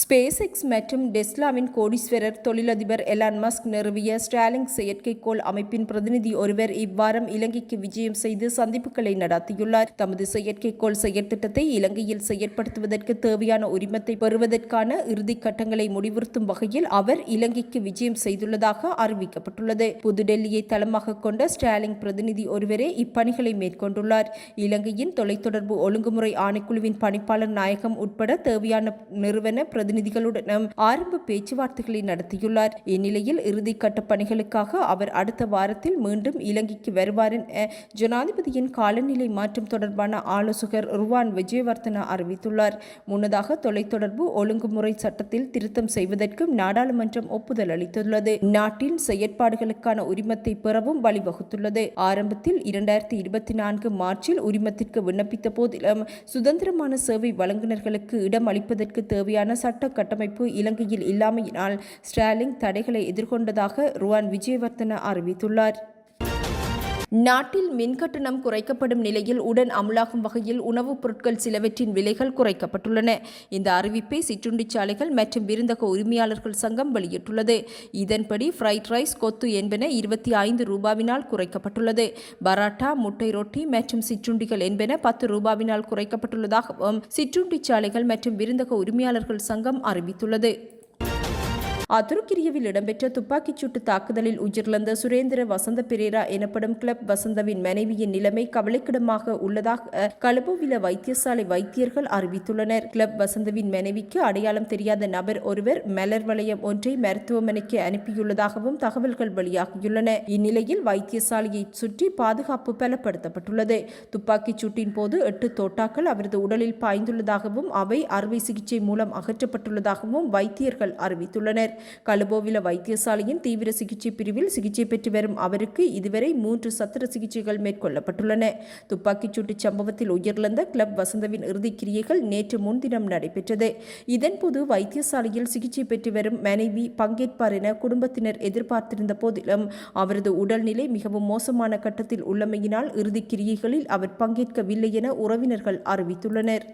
Space X மற்றும் டெஸ்லாவின் கோடீஸ்வரர் தொழிலதிபர் Elon Musk நிறுவிய ஸ்டாலிங் செயற்கைக்கோள் அமைப்பின் பிரதிநிதி ஒருவர் இவ்வாரம் இலங்கைக்கு விஜயம் செய்து சந்திப்புகளை நடத்தியுள்ளார். தமது செயற்கைக்கோள் செயற்திட்டத்தை இலங்கையில் செயற்படுத்துவதற்கு தேவையான உரிமத்தை பெறுவதற்கான இறுதிக் கட்டங்களை முடிவுறுத்தும் வகையில் அவர் இலங்கைக்கு விஜயம் செய்துள்ளதாக அறிவிக்கப்பட்டுள்ளது. புதுடெல்லியை தளமாக கொண்ட ஸ்டாலிங் பிரதிநிதி ஒருவரே இப்பணிகளை மேற்கொண்டுள்ளார். இலங்கையின் தொலைத்தொடர்பு ஒழுங்குமுறை ஆணைக்குழுவின் பணிப்பாளர் நாயகம் உட்பட தேவையான நிறுவன பிரதிநிதிகளுடனும் ஆரம்ப பேச்சுவார்த்தைகளை நடத்தியுள்ளார். இந்நிலையில் இறுதிக்கட்ட பணிகளுக்காக அவர் அடுத்த வாரத்தில் மீண்டும் இலங்கைக்கு வருவார் என ஜனாதிபதியின் காலநிலை மாற்றம் தொடர்பான ஆலோசகர் ருவான் விஜயவர்தன அறிவித்துள்ளார். முன்னதாக தொலைத்தொடர்பு ஒழுங்குமுறை சட்டத்தில் திருத்தம் செய்வதற்கும் நாடாளுமன்றம் ஒப்புதல் அளித்துள்ளது. நாட்டின் செயற்பாடுகளுக்கான உரிமத்தை பெறவும் வழிவகுத்துள்ளது. ஆரம்பத்தில் இரண்டாயிரத்தி இருபத்தி நான்கு மார்ச்சில் உரிமத்திற்கு விண்ணப்பித்த போதிலும் சுதந்திரமான சேவை வழங்குநர்களுக்கு இடம் அளிப்பதற்கு தேவையான சட்ட கட்டமைப்பு இலங்கையில் இல்லாமையினால் ஸ்டாலின் தடைகளை எதிர்கொண்டதாக ருவான் விஜயவர்தன அறிவித்துள்ளார். நாட்டில் மின்கட்டணம் குறைக்கப்படும் நிலையில் உடன் அமலாகும் வகையில் உணவுப் பொருட்கள் சிலவற்றின் விலைகள் குறைக்கப்பட்டுள்ளன. இந்த அறிவிப்பை சிற்றுண்டிச்சாலைகள் மற்றும் விருந்தக உரிமையாளர்கள் சங்கம் வெளியிட்டுள்ளது. இதன்படி ஃப்ரைட் ரைஸ் கொத்து என்பன இருபத்தி ஐந்து ரூபாவினால் குறைக்கப்பட்டுள்ளது. பராட்டா முட்டை ரொட்டி மற்றும் சிற்றுண்டிகள் என்பன பத்து ரூபாவினால் குறைக்கப்பட்டுள்ளதாகவும் சிற்றுண்டிச்சாலைகள் மற்றும் விருந்தக உரிமையாளர்கள் சங்கம் அறிவித்துள்ளது. அதுருக்கிரியவில் இடம்பெற்ற துப்பாக்கிச் சூட்டு தாக்குதலில் உயிரிழந்த சுரேந்திர வசந்த பெரேரா எனப்படும் கிளப் வசந்தவின் மனைவியின் நிலைமை கவலைக்கிடமாக உள்ளதாக கலபோவில வைத்தியசாலை வைத்தியர்கள் அறிவித்துள்ளனர். கிளப் வசந்தவின் மனைவிக்கு அடையாளம் தெரியாத நபர் ஒருவர் மலர் வளையம் ஒன்றை மருத்துவமனைக்கு அனுப்பியுள்ளதாகவும் தகவல்கள் வெளியாகியுள்ளன. இந்நிலையில் வைத்தியசாலையை சுற்றி பாதுகாப்பு பலப்படுத்தப்பட்டுள்ளது. துப்பாக்கிச் சூட்டின் போது எட்டு தோட்டாக்கள் அவரது உடலில் பாய்ந்துள்ளதாகவும் அவை அறுவை சிகிச்சை மூலம் அகற்றப்பட்டுள்ளதாகவும் வைத்தியர்கள் அறிவித்துள்ளனர். கலுபோவில வைத்தியசாலையின் தீவிர சிகிச்சை பிரிவில் சிகிச்சை பெற்று வரும் அவருக்கு இதுவரை மூன்று சத்திர சிகிச்சைகள் மேற்கொள்ளப்பட்டுள்ளன. துப்பாக்கிச் சூட்டு சம்பவத்தில் உயிரிழந்த கிளப் வசந்தவின் இறுதிக் கிரியைகள் நேற்று முன்தினம் நடைபெற்றது. இதன்போது வைத்தியசாலையில் சிகிச்சை பெற்று வரும் மனைவி பங்கேற்பார் என குடும்பத்தினர் எதிர்பார்த்திருந்த போதிலும் அவரது உடல்நிலை மிகவும் மோசமான கட்டத்தில் உள்ளமையினால் இறுதிக் கிரியைகளில் அவர் பங்கேற்கவில்லை என உறவினர்கள் அறிவித்துள்ளனர்.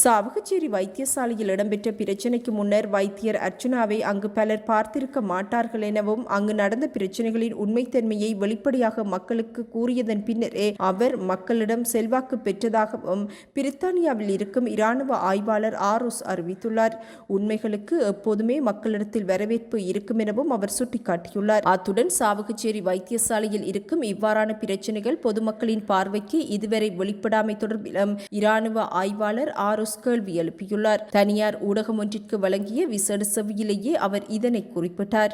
சாவகச்சேரி வைத்தியசாலையில் இடம்பெற்ற பிரச்சினைக்கு முன்னர் வைத்தியர் அர்ச்சனாவை அங்கு பலர் பார்த்திருக்க மாட்டார்கள் எனவும் அங்கு நடந்த பிரச்சனைகளின் உண்மைத்தன்மையை வெளிப்படையாக மக்களுக்கு கூறியதன் பின்னரே அவர் மக்களிடம் செல்வாக்கு பெற்றதாகவும் பிரித்தானியாவில் இருக்கும் இராணுவ ஆய்வாளர் ஆரோஸ் அறிவித்துள்ளார். உண்மைகளுக்கு எப்போதுமே மக்களிடத்தில் வரவேற்பு இருக்கும் எனவும் அவர் சுட்டிக்காட்டியுள்ளார். அத்துடன் சாவகச்சேரி வைத்தியசாலையில் இருக்கும் இவ்வாறான பிரச்சனைகள் பொதுமக்களின் பார்வைக்கு இதுவரை வெளிப்படாமை தொடர்பிலும் இராணுவ ஆய்வாளர் ஆரோஸ் கேள்வி எழுப்பியுள்ளார். தனியார் ஊடகம் ஒன்றிற்கு வழங்கிய விசேட செவியிலேயே அவர் இதனை குறிப்பிட்டார்.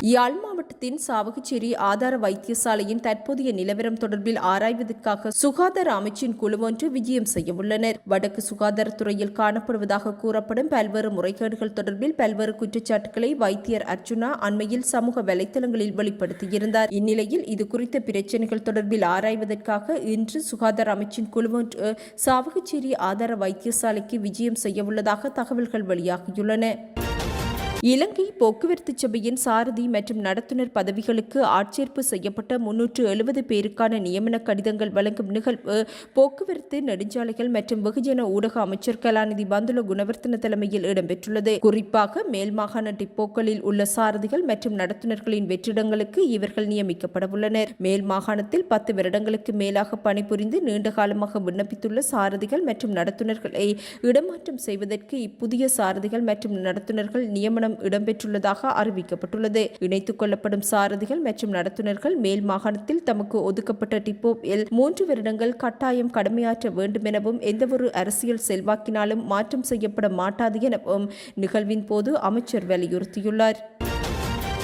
யாழ்மா மாவட்டத்தின் சாவகச்சேரி ஆதார வைத்தியசாலையின் தற்போதைய நிலவரம் தொடர்பில் ஆராய்வதற்காக சுகாதார அமைச்சின் குழு ஒன்று விஜயம் செய்யவுள்ளனர் வடக்கு சுகாதாரத்துறையில் காணப்படுவதாக கூறப்படும் பல்வேறு முறைகேடுகள் தொடர்பில் பல்வேறு குற்றச்சாட்டுகளை வைத்தியர் அர்ஜுனா அண்மையில் சமூக வலைதளங்களில் வெளிப்படுத்தியிருந்தார். இந்நிலையில் இது குறித்த பிரச்சனைகள் தொடர்பில் ஆராய்வதற்காக இன்று சுகாதார அமைச்சின் குழு ஒன்று சாவகச்சேரி ஆதார வைத்தியசாலைக்கு விஜயம் செய்யவுள்ளதாக தகவல்கள் வெளியாகியுள்ளன. இலங்கை போக்குவரத்து சபையின் சாரதி மற்றும் நடத்துனர் பதவிகளுக்கு ஆட்சேர்ப்பு செய்யப்பட்ட முன்னூற்று எழுபது பேருக்கான நியமன கடிதங்கள் வழங்கும் நிகழ்வு போக்குவரத்து நெடுஞ்சாலைகள் மற்றும் வெகுஜன ஊடக அமைச்சர் கலாநிதி பந்துல குணவர்த்தன தலைமையில் இடம்பெற்றுள்ளது. குறிப்பாக மேல் மாகாண டிப்போக்களில் உள்ள சாரதிகள் மற்றும் நடத்துனர்களின் வெற்றிடங்களுக்கு இவர்கள் நியமிக்கப்படவுள்ளனர் மேல் மாகாணத்தில் பத்து வருடங்களுக்கு மேலாக பணிபுரிந்து நீண்ட காலமாக விண்ணப்பித்துள்ள சாரதிகள் மற்றும் நடத்துனர்களை இடமாற்றம் செய்வதற்கு இப்புதிய சாரதிகள் மற்றும் நடத்துனர்கள் நியமனம் நியமனம் இடம்பெற்றுள்ளதாக அறிவிக்கப்பட்டுள்ளது. இணைத்துக் கொள்ளப்படும் சாரதிகள் மற்றும் நடத்துனர்கள் மேல் மாகாணத்தில் தமக்கு ஒதுக்கப்பட்ட டிப்போவில் மூன்று வருடங்கள் கட்டாயம் கடமையாற்ற வேண்டும் எனவும் எந்தவொரு அரசியல் செல்வாக்கினாலும் மாற்றம் செய்யப்பட மாட்டாது எனவும் நிகழ்வின் போது அமைச்சர் வலியுறுத்தியுள்ளார்.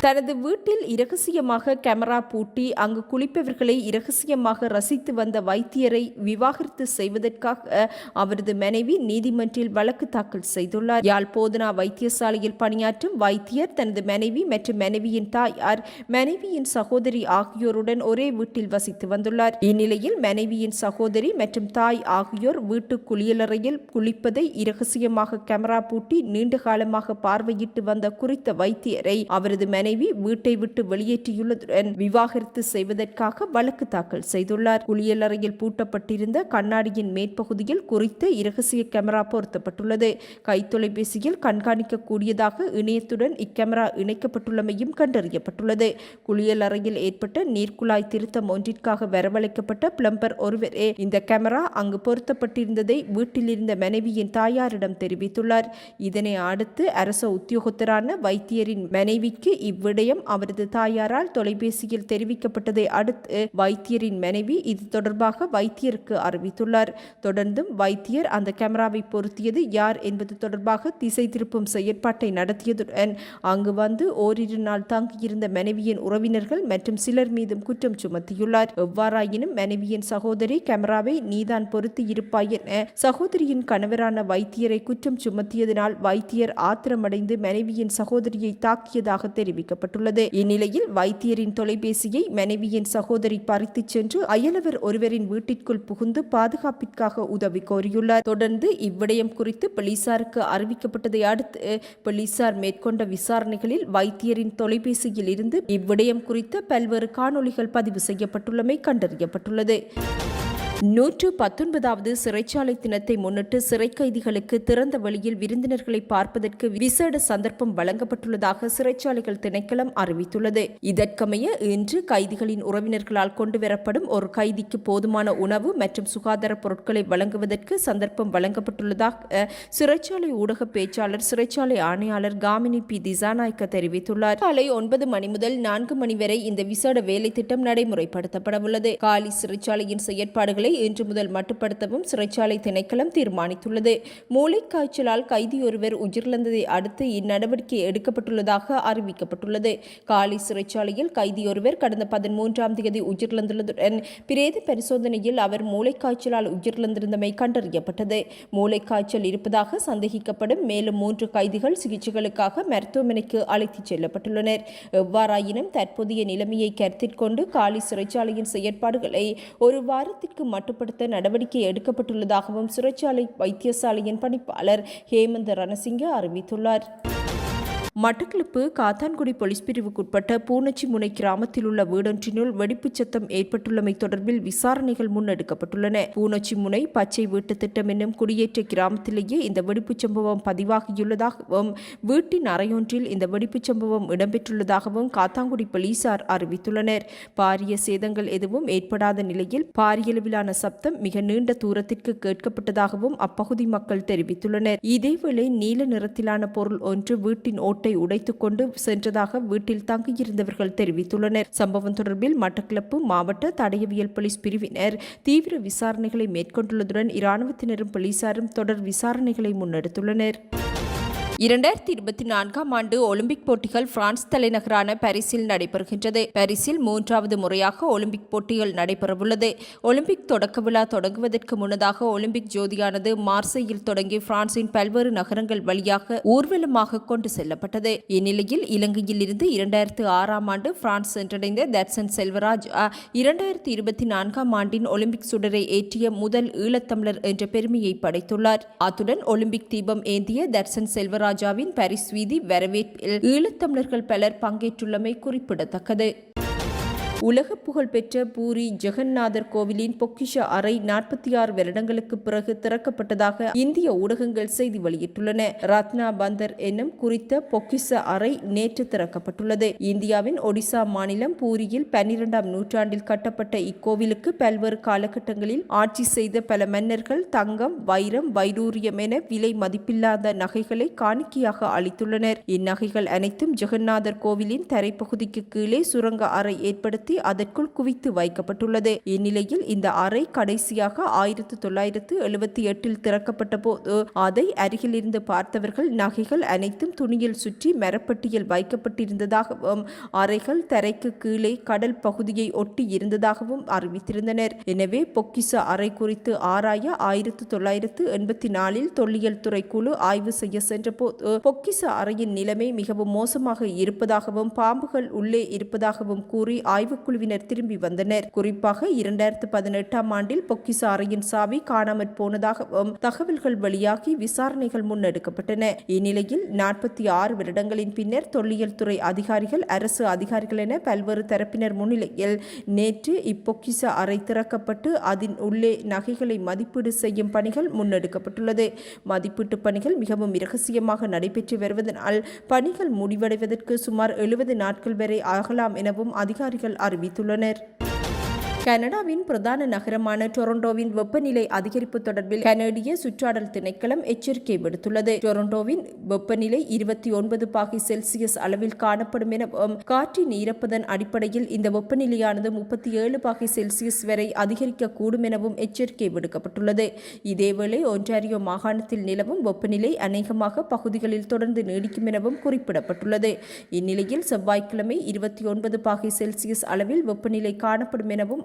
தனது வீட்டில் இரகசியமாக கேமரா பூட்டி அங்கு குளிப்பவர்களை இரகசியமாக ரசித்து வந்த வைத்தியரை விவாகரத்து செய்வதற்காக அவரது மனைவி நீதிமன்றில் வழக்கு தாக்கல் செய்துள்ளார். யாழ் போதனா வைத்தியசாலையில் பணியாற்றும் வைத்தியர் தனது மனைவி மற்றும் மனைவியின் தாயார் மனைவியின் சகோதரி ஆகியோருடன் ஒரே வீட்டில் வசித்து வந்துள்ளார். இந்நிலையில் மனைவியின் சகோதரி மற்றும் தாய் ஆகியோர் வீட்டு குளியலறையில் குளிப்பதை இரகசியமாக கேமரா பூட்டி நீண்ட காலமாக பார்வையிட்டு வந்த குறித்த வைத்தியரை அவரது மனைவி மனைவி வீட்டை விட்டு வெளியேற்றியுள்ளதுடன் விவாகரத்து செய்வதற்காக வழக்கு தாக்கல் செய்துள்ளார். குளியலறையில் பூட்டப்பட்டிருந்த கண்ணாடியின் மேற்பகுதியில் குறித்த இரகசிய கேமரா பொருத்தப்பட்டுள்ளது. கைத்தொலைபேசியில் கண்காணிக்கக்கூடியதாக இணையத்துடன் இக்கேமரா இணைக்கப்பட்டுள்ளமையும் கண்டறியப்பட்டுள்ளது. குளியலறையில் ஏற்பட்ட நீர்க்குழாய் திருத்தம் ஒன்றிற்காக வரவழைக்கப்பட்ட பிளம்பர் ஒருவரே இந்த கேமரா அங்கு பொருத்தப்பட்டிருந்ததை வீட்டில் இருந்த மனைவியின் தாயாரிடம் தெரிவித்துள்ளார். இதனை அடுத்து அரச உத்தியோகத்தரான வைத்தியரின் மனைவிக்கு இவ்விடயம் அவரது தாயாரால் தொலைபேசியில் தெரிவிக்கப்பட்டதை அடுத்து வைத்தியரின் மனைவி இது தொடர்பாக வைத்தியருக்கு அறிவித்துள்ளார். தொடர்ந்தும் வைத்தியர் அந்த கேமராவை பொருத்தியது யார் என்பது தொடர்பாக திசை திருப்பும் செயற்பாட்டை நடத்தியதுடன் அங்கு வந்து ஓரிரு நாள் தாங்கியிருந்த மனைவியின் உறவினர்கள் மற்றும் சிலர் மீதும் குற்றம் சுமத்தியுள்ளார். எவ்வாறாயினும் மனைவியின் சகோதரி கேமராவை நீதான் பொருத்தி இருப்பாய் என சகோதரியின் கணவரான வைத்தியரை குற்றம் சுமத்தியதனால் வைத்தியர் ஆத்திரமடைந்து மனைவியின் சகோதரியை தாக்கியதாக தெரிவித்தார் தெரிவிக்கப்பட்டுள்ளது இந்நிலையில் வைத்தியரின் தொலைபேசியை மனைவியின் சகோதரி பறித்துச் சென்று அயலவர் ஒருவரின் வீட்டிற்குள் புகுந்து பாதுகாப்பிற்காக உதவி கோரியுள்ளார். தொடர்ந்து இவ்விடயம் குறித்து போலீசாருக்கு அறிவிக்கப்பட்டதை அடுத்து போலீசார் மேற்கொண்ட விசாரணைகளில் வைத்தியரின் தொலைபேசியில் இருந்து இவ்விடயம் குறித்த பல்வேறு காணொளிகள் பதிவு செய்யப்பட்டுள்ளமை கண்டறியப்பட்டுள்ளது. நூற்று பத்தொன்பதாவது சிறைச்சாலை தினத்தை முன்னிட்டு சிறை கைதிகளுக்கு திறந்த வழியில் விருந்தினர்களை பார்ப்பதற்கு விசேட சந்தர்ப்பம் வழங்கப்பட்டுள்ளதாக சிறைச்சாலைகள் திணைக்களம் அறிவித்துள்ளது. இதற்கமைய இன்று கைதிகளின் உறவினர்களால் கொண்டுவரப்படும் ஒரு கைதிக்கு போதுமான உணவு மற்றும் சுகாதார பொருட்களை வழங்குவதற்கு சந்தர்ப்பம் வழங்கப்பட்டுள்ளதாக சிறைச்சாலை ஊடக பேச்சாளர் சிறைச்சாலை ஆணையாளர் காமினி பி. திசாநாயக்க தெரிவித்துள்ளார். காலை ஒன்பது மணி முதல் நான்கு மணி வரை இந்த விசேட வேலை திட்டம் நடைமுறைப்படுத்தப்படவுள்ளது. காலி சிறைச்சாலையின் செயற்பாடுகளை இன்று முதல் மட்டுப்படுத்தவும் சிறைச்சாலை திணைக்களம் தீர்மானித்துள்ளது. மூளைக்காய்ச்சலால் கைதியொருவர் உயிரிழந்ததை அடுத்து இந்நடவடிக்கை எடுக்கப்பட்டுள்ளதாக அறிவிக்கப்பட்டுள்ளது. காலி சிறைச்சாலையில் கைதியொருவர் கடந்த பதிமூன்றாம் தேதி உயிரிழந்துள்ளதுடன் பிரேத பரிசோதனையில் அவர் மூளைக்காய்ச்சலால் உயிரிழந்திருந்தமை கண்டறியப்பட்டது. மூளைக்காய்ச்சல் இருப்பதாக சந்தேகிக்கப்படும் மேலும் மூன்று கைதிகள் சிகிச்சைகளுக்காக மருத்துவமனைக்கு அழைத்துச் செல்லப்பட்டுள்ளனர். எவ்வாறாயினும் தற்போதைய நிலைமையை கருத்தில் கொண்டு காலி சிறைச்சாலையின் செயற்பாடுகளை ஒரு வாரத்திற்கு மட்டுப்படுத்த நடவடிக்கை எடுக்கப்பட்டுள்ளதாகவும் சிறைச்சாலை வைத்தியசாலையின் பணிப்பாளர் ஹேமந்த் ரணசிங்க அறிவித்துள்ளார். மட்டக்களப்பு காத்தான்குடி போலீஸ் பிரிவுக்குட்பட்ட பூனச்சி முனை கிராமத்தில் உள்ள வீடொன்றினுள் வெடிப்புச் சத்தம் ஏற்பட்டுள்ளமை தொடர்பில் விசாரணைகள் முன்னெடுக்கப்பட்டுள்ளன. பூனச்சி முனை பச்சை வீட்டு திட்டம் என்னும் குடியேற்ற கிராமத்திலேயே இந்த வெடிப்புச் சம்பவம் பதிவாகியுள்ளதாகவும் வீட்டின் அறையொன்றில் இந்த வெடிப்புச் சம்பவம் இடம்பெற்றுள்ளதாகவும் காத்தான்குடி போலீசார் அறிவித்துள்ளனர். பாரிய சேதங்கள் எதுவும் ஏற்படாத நிலையில் பாரியளவிலான சப்தம் மிக நீண்ட தூரத்திற்கு கேட்கப்பட்டதாகவும் அப்பகுதி மக்கள் தெரிவித்துள்ளனர். இதேவேளை நீல நிறத்திலான பொருள் ஒன்று வீட்டின் ஓட்ட வீட்டை உடைத்துக்கொண்டு சென்றதாக வீட்டில் தங்கியிருந்தவர்கள் தெரிவித்துள்ளனர். சம்பவம் தொடர்பில் மட்டக்கிளப்பு மாவட்ட தடயவியல் போலீஸ் பிரிவினர் தீவிர விசாரணைகளை மேற்கொண்டுள்ளதுடன் இராணுவத்தினரும் போலீசாரும் தொடர் விசாரணைகளை முன்னெடுத்துள்ளனர். இரண்டாயிரத்தி இருபத்தி நான்காம் ஆண்டு ஒலிம்பிக் போட்டிகள் பிரான்ஸ் தலைநகரான பாரிஸில் நடைபெறுகின்றது. பாரிஸில் மூன்றாவது முறையாக ஒலிம்பிக் போட்டிகள் நடைபெறவுள்ளது. ஒலிம்பிக் தொடக்க விழா தொடங்குவதற்கு முன்னதாக ஒலிம்பிக் ஜோதியானது மார்சையில் தொடங்கி பிரான்சின் பல்வேறு நகரங்கள் வழியாக ஊர்வலமாக கொண்டு செல்லப்பட்டது. இந்நிலையில் இலங்கையில் இருந்து இரண்டாயிரத்து ஆறாம் ஆண்டு பிரான்ஸ் சென்றடைந்த தர்சன் செல்வராஜ் இரண்டாயிரத்தி இருபத்தி நான்காம் ஆண்டின் ஒலிம்பிக் சுடரை ஏற்றிய முதல் ஈழத்தமிழர் என்ற பெருமையை படைத்துள்ளார். அத்துடன் ஒலிம்பிக் தீபம் ஏந்திய தர்சன் செல்வராஜ் ராஜாவின் பரிஸ்வீதி வரவேற்பில் ஈழத்தமிழர்கள் பலர் பங்கேற்றுள்ளமை குறிப்பிடத்தக்கது. உலக புகழ்பெற்ற பூரி ஜெகநாதர் கோவிலின் பொக்கிஷ அறை நாற்பத்தி ஆறு வருடங்களுக்கு பிறகு திறக்கப்பட்டதாக இந்திய ஊடகங்கள் செய்தி வெளியிட்டுள்ளன. ரத்னா பந்தர் என்னும் குறித்த பொக்கிஷ அறை நேற்று திறக்கப்பட்டுள்ளது. இந்தியாவின் ஒடிசா மாநிலம் பூரியில் பன்னிரெண்டாம் நூற்றாண்டில் கட்டப்பட்ட இக்கோவிலுக்கு பல்வேறு காலகட்டங்களில் ஆட்சி செய்த பல மன்னர்கள் தங்கம் வைரம் வைடூரியம் என விலை மதிப்பில்லாத நகைகளை காணிக்கையாக அளித்துள்ளனர். இந்நகைகள் அனைத்தும் ஜெகநாதர் கோவிலின் தரைப்பகுதிக்கு கீழே சுரங்க அறை ஏற்படுத்த பயன்படுத்தி அதற்குள் குவித்து வைக்கப்பட்டுள்ளது. இந்நிலையில் இந்த அறை கடைசியாக ஆயிரத்தி தொள்ளாயிரத்து எழுபத்தி எட்டில் திறக்கப்பட்ட போது அதை அருகில் இருந்து பார்த்தவர்கள் நகைகள் அனைத்தும் துணியில் சுற்றி மரப்பட்டியில் வைக்கப்பட்டிருந்ததாகவும் அறைகள் தரைக்கு கீழே கடல் பகுதியை ஒட்டி இருந்ததாகவும் அறிவித்திருந்தனர். எனவே பொக்கிச அறை குறித்து ஆராய ஆயிரத்தி தொள்ளாயிரத்து எண்பத்தி நாலில் தொல்லியல் துறை குழு ஆய்வு செய்ய சென்றபோது பொக்கிச அறையின் நிலைமை மிகவும் மோசமாக இருப்பதாகவும் பாம்புகள் உள்ளே இருப்பதாகவும் கூறி ஆய்வு ஆய்வுக்குழுவினர் திரும்பி வந்தனர். குறிப்பாக இரண்டாயிரத்து பதினெட்டாம் ஆண்டில் பொக்கிச அறையின் சாவி காணாமற் போனதாகவும் தகவல்கள் வெளியாகி விசாரணைகள் முன்னெடுக்கப்பட்டன. இந்நிலையில் நாற்பத்தி ஆறு வருடங்களின் பின்னர் தொல்லியல் துறை அதிகாரிகள் அரசு அதிகாரிகள் என பல்வேறு தரப்பினர் முன்னிலையில் நேற்று இப்பொக்கிச அறை திறக்கப்பட்டு அதன் உள்ளே நகைகளை மதிப்பீடு செய்யும் பணிகள் முன்னெடுக்கப்பட்டுள்ளது. மதிப்பீட்டு பணிகள் மிகவும் இரகசியமாக நடைபெற்று வருவதனால் பணிகள் முடிவடைவதற்கு சுமார் எழுபது நாட்கள் வரை ஆகலாம் எனவும் அதிகாரிகள் அறிவித்துள்ளனர். கனடாவின் பிரதான நகரமான டொரண்டோவின் வெப்பநிலை அதிகரிப்பு தொடர்பில் கனடிய சுற்றாடல் திணைக்களம் எச்சரிக்கை விடுத்துள்ளது. டொரண்டோவின் வெப்பநிலை இருபத்தி ஒன்பது பாகை செல்சியஸ் அளவில் காணப்படும் எனவும் காற்றின் ஈரப்பதன் அடிப்படையில் இந்த வெப்பநிலையானது முப்பத்தி ஏழு பாகை செல்சியஸ் வரை அதிகரிக்கக்கூடும் எனவும் எச்சரிக்கை விடுக்கப்பட்டுள்ளது. இதேவேளை ஒன்றாரியோ மாகாணத்தில் நிலவும் வெப்பநிலை அநேகமாக பகுதிகளில் தொடர்ந்து நீடிக்கும் எனவும் குறிப்பிடப்பட்டுள்ளது. இந்நிலையில் செவ்வாய்க்கிழமை இருபத்தி ஒன்பது பாகை செல்சியஸ் அளவில் வெப்பநிலை காணப்படும் எனவும்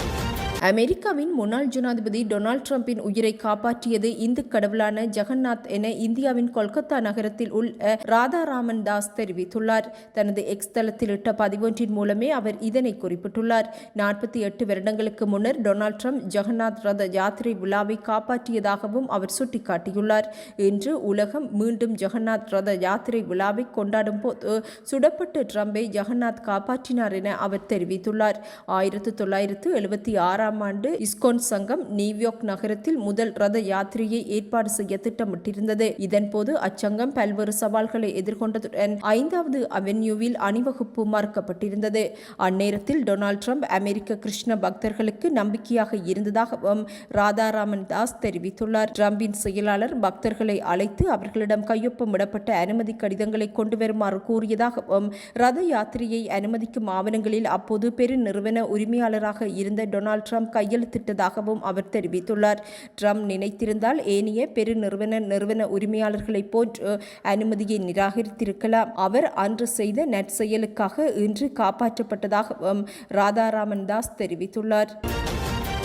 அமெரிக்காவின் முன்னாள் ஜனாதிபதி டொனால்ட் ட்ரம்பின் உயிரை காப்பாற்றியது இந்து கடவுளான ஜெகநாத் என இந்தியாவின் கொல்கத்தா நகரத்தில் உள்ள ராதாராமன் தாஸ் தெரிவித்துள்ளார். தனது எக்ஸ் தளத்தில் இட்ட பதிவொன்றின் மூலமே அவர் இதனை குறிப்பிட்டுள்ளார். நாற்பத்தி எட்டு வருடங்களுக்கு முன்னர் டொனால்ட் ட்ரம்ப் ஜெகநாத் ரத யாத்திரை விழாவை காப்பாற்றியதாகவும் அவர் சுட்டிக்காட்டியுள்ளார். இன்று உலகம் மீண்டும் ஜெகநாத் ரத யாத்திரை விழாவை கொண்டாடும் போது சுடப்பட்ட ட்ரம்பை ஜெகநாத் காப்பாற்றினார் என அவர் தெரிவித்துள்ளார். ஆயிரத்து தொள்ளாயிரத்து எழுபத்தி ஆறாம் ஆறாம் ஆண்டு இஸ்கோன் சங்கம் நியூயார்க் நகரத்தில் முதல் ரத யாத்திரையை ஏற்பாடு செய்ய திட்டமிட்டிருந்தது. இதன்போது அச்சங்கம் பல்வேறு சவால்களை எதிர்கொண்டதுடன் ஐந்தாவது அவென்யூவில் அணிவகுப்பு மறுக்கப்பட்டிருந்தது. அந்நேரத்தில் டொனால்ட் ட்ரம்ப் அமெரிக்க கிருஷ்ண பக்தர்களுக்கு நம்பிக்கையாக இருந்ததாகவும் ராதாராமன் தாஸ் தெரிவித்துள்ளார். ட்ரம்பின் செயலாளர் பக்தர்களை அழைத்து அவர்களிடம் கையொப்பமிடப்பட்ட அனுமதி கடிதங்களை கொண்டு வருமாறு கூறியதாகவும் ரத யாத்திரையை அனுமதிக்கும் ஆவணங்களில் அப்போது பெருநிறுவன உரிமையாளராக இருந்த டொனால்ட் ட்ரம்ப் கையெழுத்திட்டதாகவும் அவர் தெரிவித்துள்ளார். ட்ரம்ப் நினைத்திருந்தால் ஏனைய பெருநிறுவன நிறுவன உரிமையாளர்களைப் போன்று அனுமதியை நிராகரித்திருக்கலாம். அவர் அன்று செய்த நற்செயலுக்காக இன்று காப்பாற்றப்பட்டதாகவும் ராதாராமன் தாஸ் தெரிவித்துள்ளார்.